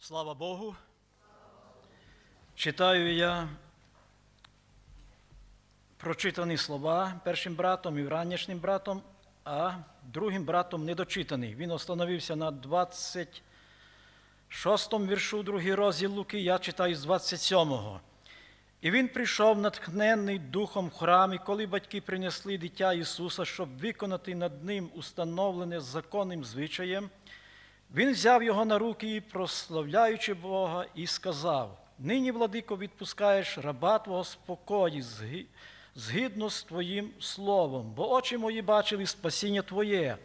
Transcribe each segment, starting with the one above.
Слава Богу. Читаю я прочитані слова першим братом і вранішнім братом, а другим братом недочитаний. Він остановився на 26 віршу, другий розділ Луки, я читаю з 27-го. І він прийшов натхненний духом в храм, і коли батьки принесли дитя Ісуса, щоб виконати над ним установлене законним звичаєм, він взяв його на руки прославляючи Бога, і сказав: Нині, владико, відпускаєш раба Твого спокої, згідно з Твоїм словом, бо очі мої бачили спасіння Твоє,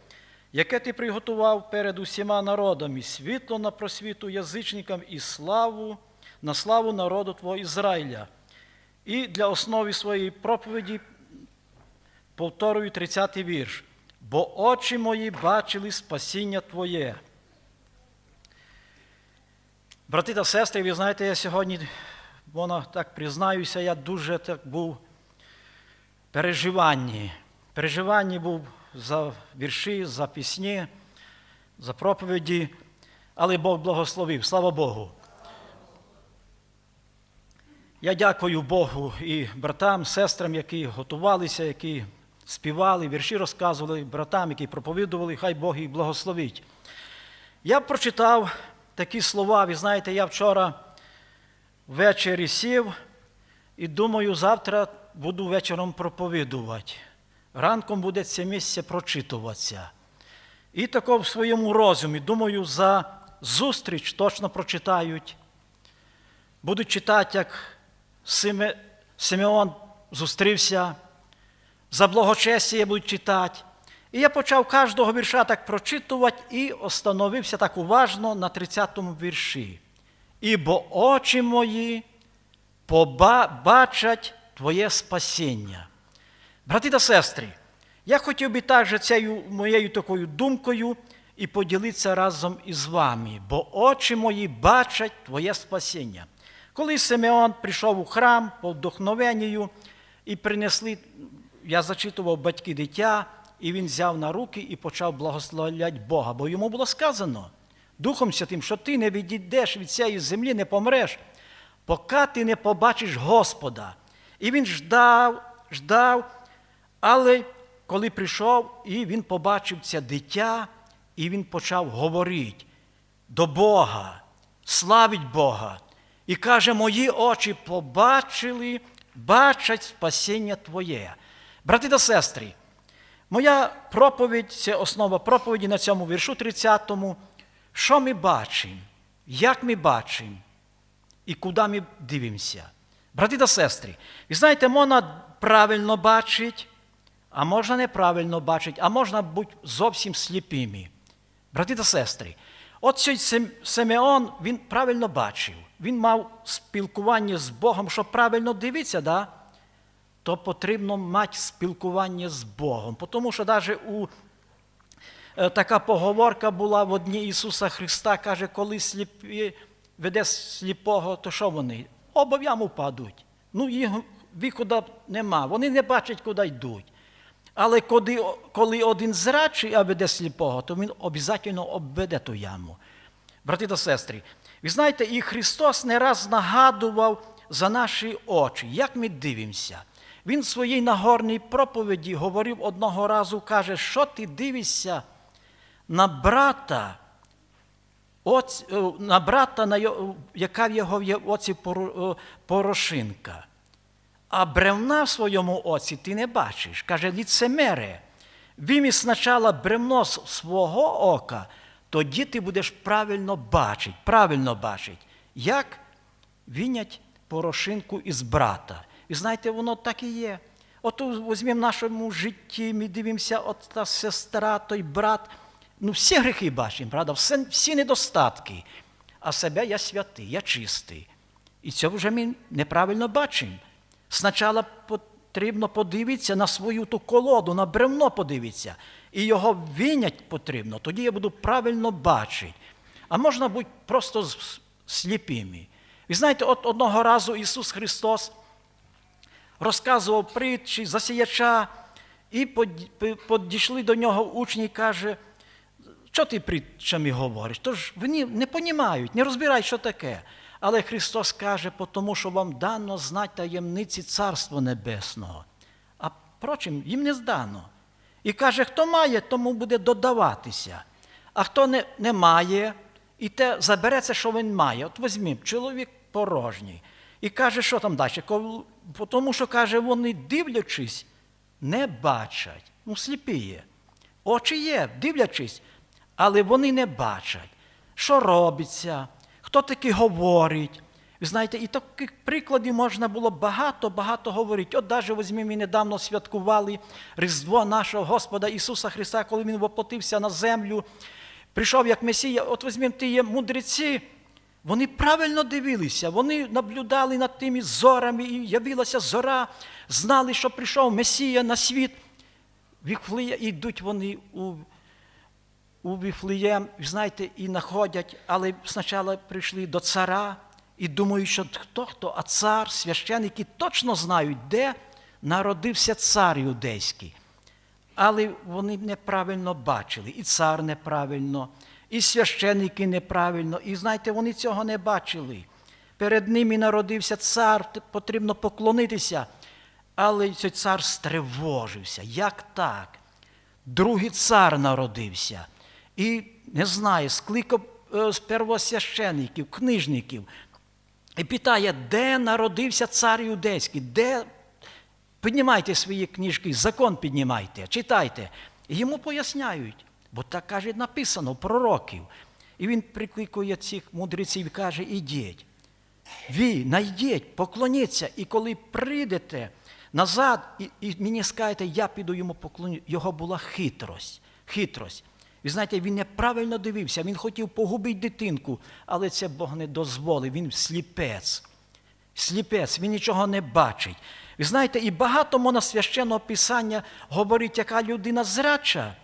яке ти приготував перед усіма народами, світло на просвіту язичникам і славу на славу народу Твого Ізраїля. І для основи своєї проповіді повторюю 30-й вірш. Бо очі мої бачили спасіння Твоє. Брати та сестри, ви знаєте, я сьогодні, воно так признаюся, я дуже так був переживанні. Переживанні був за вірші, за пісні, за проповіді, але Бог благословив, слава Богу. Я дякую Богу і братам, сестрам, які готувалися, які співали, вірші розказували, братам, які проповідували, хай Бог їх благословить. Я прочитав такі слова. Ви знаєте, я вчора ввечері сів і думаю, завтра буду вечором проповідувати. Ранком буде це місце прочитуватися. І тако в своєму розумі, думаю, за зустріч точно прочитають. Будуть читати, як Симе- Симеон зустрівся, за благочестя будуть читати. І я почав кожного вірша так прочитувати і остановився так уважно на 30-му вірші. Ібо очі мої поба- бачать Твоє спасіння. Брати та сестри, я хотів би також цією моєю такою думкою і поділитися разом із вами, бо очі мої бачать Твоє спасіння. Коли Симеон прийшов у храм по вдохновенню і принесли, я зачитував батьки дитя, і він взяв на руки і почав благословляти Бога, бо йому було сказано Духом Святим, що ти не відійдеш від цієї землі, не помреш, поки ти не побачиш Господа. І він ждав, ждав, але коли прийшов, і він побачив це дитя, і він почав говорити до Бога, славить Бога. І каже, мої очі побачили, бачать спасіння Твоє. Брати та сестри, моя проповідь це основа проповіді на цьому віршу 30-му. Що ми бачимо? Як ми бачимо? І куди ми дивимося? Брати та сестри, ви знаєте, можна правильно бачити, а можна неправильно бачити, а можна бути зовсім сліпими. Брати та сестри, от цей Сим- Симеон, він правильно бачив, він мав спілкування з Богом, щоб правильно дивитися, да? То потрібно мати спілкування з Богом. Тому що навіть у Е, така поговорка була в одній Ісуса Христа, каже, коли сліпі веде сліпого, то що вони? Яму падуть. Ну, їх виходу нема, вони не бачать, куди йдуть. Але коли, коли один зрачий, а веде сліпого, то він обов'язково обведе ту яму. Брати та сестри, ви знаєте, і Христос не раз нагадував за наші очі, як ми дивимося. Він в своїй нагорній проповіді говорив одного разу, каже, що ти дивишся на брата, е, на брата, яка в його оці е, порошинка. А бревна в своєму оці ти не бачиш. Каже, ліцемере, вимі спочатку бревно з свого ока, тоді ти будеш правильно бачити, правильно бачити, як вінять порошинку із брата. І знаєте, воно так і є. От візьмемо в нашому житті, ми дивимося, от та сестра, той брат. Ну, всі гріхи бачимо, правда, всі, всі недостатки. А себе я святий, я чистий. І це вже ми неправильно бачимо. Спочатку потрібно подивитися на свою ту колоду, на бревно подивитися. І його винять потрібно, тоді я буду правильно бачити. А можна бути просто сліпими. Ви знаєте, от одного разу Ісус Христос розказував притчі, засіяча, і підійшли до нього учні і каже, що ти притчами говориш? Тож вони не понімають, не розбирають, що таке. Але Христос каже, тому що вам дано знати таємниці Царства Небесного. А впрочем, їм не здано. І каже, хто має, тому буде додаватися. А хто не, не має, і те забереться, що він має. От візьмімо, чоловік порожній. І каже, що там далі? Тому що каже, вони дивлячись, не бачать. Ну, сліпі є. Очі є, дивлячись, але вони не бачать, що робиться, хто таки говорить. Ви знаєте, і таких прикладів можна було багато-багато говорити. От навіть візьмімо, ми недавно святкували Різдво нашого Господа Ісуса Христа, коли Він воплотився на землю, прийшов як Месія. От візьмімо ті є мудреці, вони правильно дивилися, вони наблюдали над тими зорами, і явилася зора, знали, що прийшов Месія на світ. Віфлеє, і йдуть вони у, у Віфлеєм, знаєте, і знаходять, але спочатку прийшли до цара і думають, що хто хто, а цар, священники точно знають, де народився цар юдейський. Але вони неправильно бачили, і цар неправильно, і священники неправильно, і знаєте, вони цього не бачили. Перед ними народився цар, потрібно поклонитися. Але цей цар стривожився. Як так? Другий цар народився. І не знаю, скликав е, з первосвящеників, книжників. І питає, де народився цар юдейський, де Піднімайте свої книжки, закон піднімайте, читайте. І йому поясняють, бо так каже написано пророків. І він прикликує цих мудреців і каже: ідіть. Ви найдіть, поклоніться, і коли прийдете назад, і, і мені скажете, я піду йому поклоню. Його була хитрость. хитрость. Ви знаєте, він неправильно дивився, він хотів погубити дитинку, але це Бог не дозволив, він сліпець сліпець, він нічого не бачить. Ви знаєте, і багато можна священного писання говорить, яка людина зряча,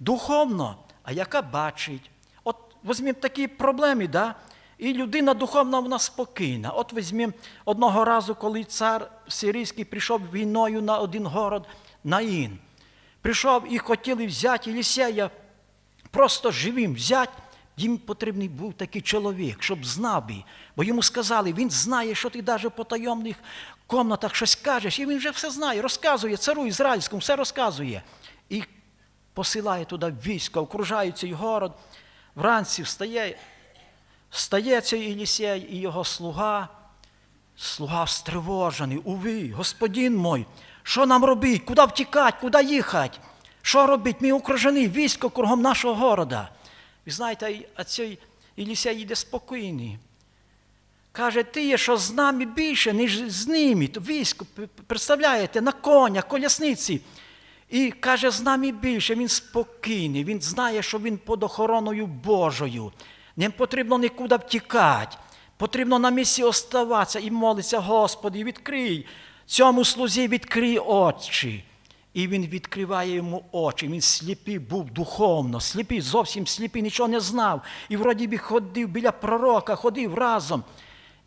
духовно, а яка бачить. От візьмімо такі проблеми, да? і людина духовна вона спокійна. От візьмімо одного разу, коли цар сирійський прийшов війною на один город Наїн. Прийшов і хотіли взяти Єлісея, просто живим взяти. Їм потрібний був такий чоловік, щоб знав би. Бо йому сказали, він знає, що ти навіть по таємних комнатах щось кажеш, і він вже все знає, розказує цару ізраїльському, все розказує. Посилає туди військо, окружає цей город. Вранці встає, встає цей Єлісей і його слуга, слуга стривожений, уви, господин мой, що нам робити, куди втікати, куди їхати? Що робити? Ми окружені, військо кругом нашого города. Ви знаєте, а цей Єлісей йде спокійний. Каже, ти є, що з нами більше, ніж з ними. Військо, представляєте, на конях, колясниці. І каже, з нами більше, він спокійний, він знає, що він під охороною Божою. Не потрібно нікуди втікати. Потрібно на місці оставатися і молитися, Господи, відкрий цьому слузі, відкрий очі. І він відкриває йому очі. Він сліпий був духовно, сліпий, зовсім сліпий, нічого не знав. І вроді би ходив біля пророка, ходив разом.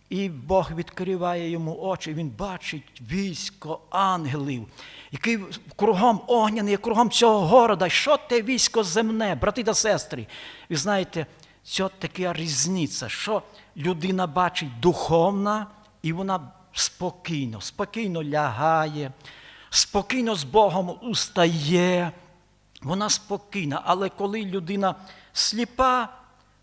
І Бог відкриває йому очі, він бачить військо ангелів, який кругом огняний, кругом цього города. Що те військо земне, брати та сестри? Ви знаєте, це така різниця, що людина бачить духовна, і вона спокійно, спокійно лягає, спокійно з Богом устає. Вона спокійна, але коли людина сліпа,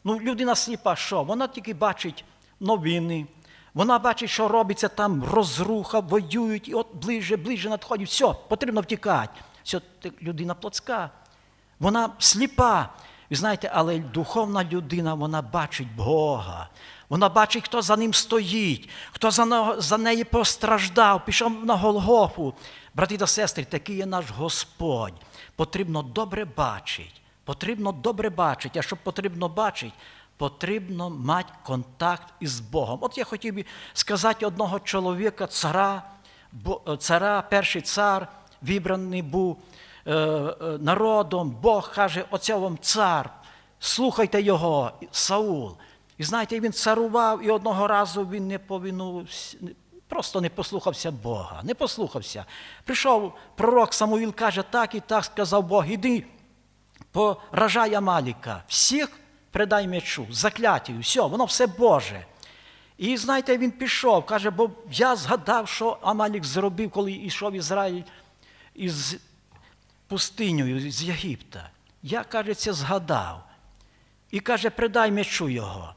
ну людина сліпа що? Вона тільки бачить новини, вона бачить, що робиться там розруха, воюють, і от ближче, ближче надходять. Все, потрібно втікати. Все, людина плотська, вона сліпа. Ви знаєте, але духовна людина, вона бачить Бога. Вона бачить, хто за ним стоїть, хто за, за неї постраждав, пішов на Голгофу. Брати та сестри, такий є наш Господь. Потрібно добре бачити. Потрібно добре бачити. А щоб потрібно бачити, потрібно мати контакт із Богом. От я хотів би сказати одного чоловіка, цара, е, цара, перший цар, вибраний був е, е, народом. Бог каже, оце вам цар, слухайте його, Саул. І знаєте, він царував, і одного разу він не повинувся, просто не послухався Бога, не послухався. Прийшов пророк Самуїл, каже, так і так сказав Бог, іди поражай Амаліка, всіх предай мечу, заклятію, все, воно все Боже. І знаєте, він пішов, каже, бо я згадав, що Амалік зробив, коли йшов Ізраїль із пустинею, з Єгипта. Я, каже, це згадав. І каже, предай мечу його.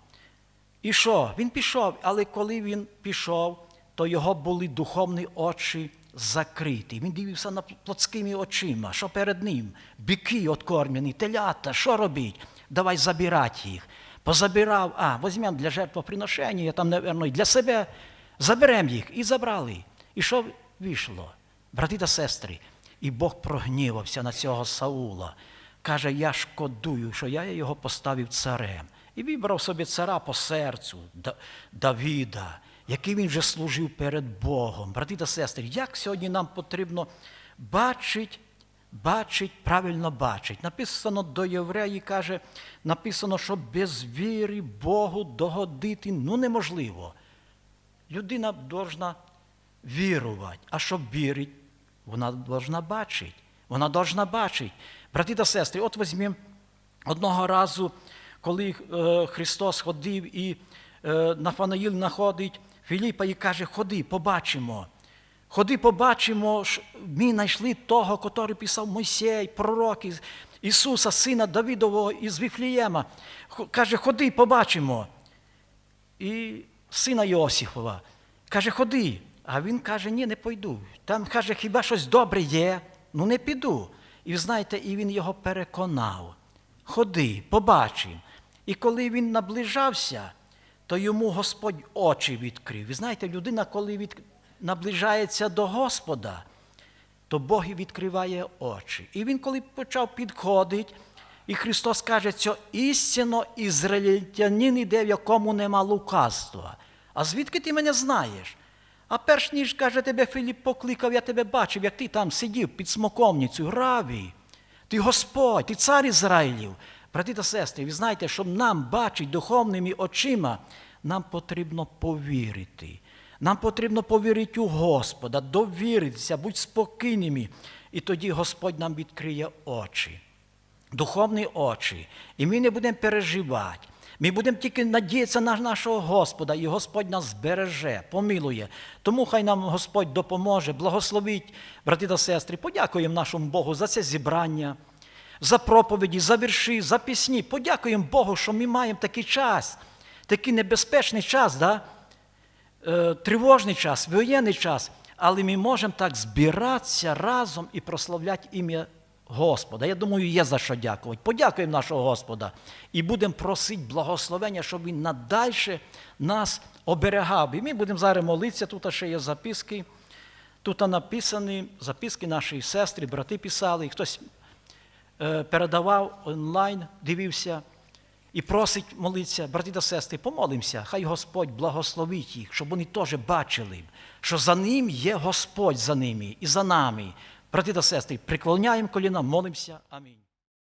І що? Він пішов, але коли він пішов, то його були духовні очі закриті. Він дивився на плотськими очима, що перед ним, біки откормлені, телята, що робить? Давай забирати їх. Позабирав, а, візьмемо для жертвоприношення, там, мабуть, для себе заберемо їх. І забрали. І що вийшло? Брати та сестри, і Бог прогнівався на цього Саула. Каже, я шкодую, що я його поставив царем. І вибрав собі цара по серцю Давіда, який він вже служив перед Богом. Брати та сестри, як сьогодні нам потрібно бачити, бачить, правильно бачить. Написано до євреї, каже, написано, що без віри Богу догодити ну неможливо. Людина должна вірувати, а щоб вірити, вона должна бачити. Вона должна бачити. Брати та сестри, от візьмемо одного разу, коли е, Христос ходив і е, Нафанаїл знаходить Філіпа і каже, ходи, побачимо. Ходи, побачимо, ми знайшли того, котрий писав Мойсей, пророк Ісуса, сина Давидового із Віфлієма. Каже, ходи, побачимо і сина Йосифова. Каже, ходи. А він каже, ні, не пойду. Там каже, хіба щось добре є? Ну не піду. І знаєте, і він його переконав. Ходи, побачимо. І коли він наближався, то йому Господь очі відкрив. Ви знаєте, людина, коли від... наближається до Господа, то Бог і відкриває очі. І він, коли почав підходити, і Христос каже, що істинно ізраїльтянин іде, в якому нема лукавства. А звідки ти мене знаєш? А перш ніж каже, тебе Філіп покликав, я тебе бачив, як ти там сидів під смоковницею, равій. Ти Господь, ти цар Ізраїлів. Брати та сестри, ви знаєте, щоб нам бачити духовними очима, нам потрібно повірити. Нам потрібно повірити у Господа, довіритися, будь спокійними. І тоді Господь нам відкриє очі, духовні очі. І ми не будемо переживати. Ми будемо тільки надіятися на нашого Господа, і Господь нас збереже, помилує. Тому хай нам Господь допоможе, благословить, брати та сестри. Подякуємо нашому Богу за це зібрання, за проповіді, за вірші, за пісні. Подякуємо Богу, що ми маємо такий час, такий небезпечний час, да? Е, тривожний час, воєнний час. Але ми можемо так збиратися разом і прославляти ім'я Господа. Я думаю, є за що дякувати. Подякуємо нашого Господа і будемо просити благословення, щоб Він надальше нас оберегав. І ми будемо зараз молитися, тут ще є записки. Тут написані записки нашої сестри, брати писали, і хтось е, передавав онлайн, дивився і просить молитися, брати та сестри, помолимося, хай Господь благословить їх, щоб вони теж бачили, що за ним є Господь за ними і за нами. Брати та сестри, приклоняємо коліна, молимося. Амінь.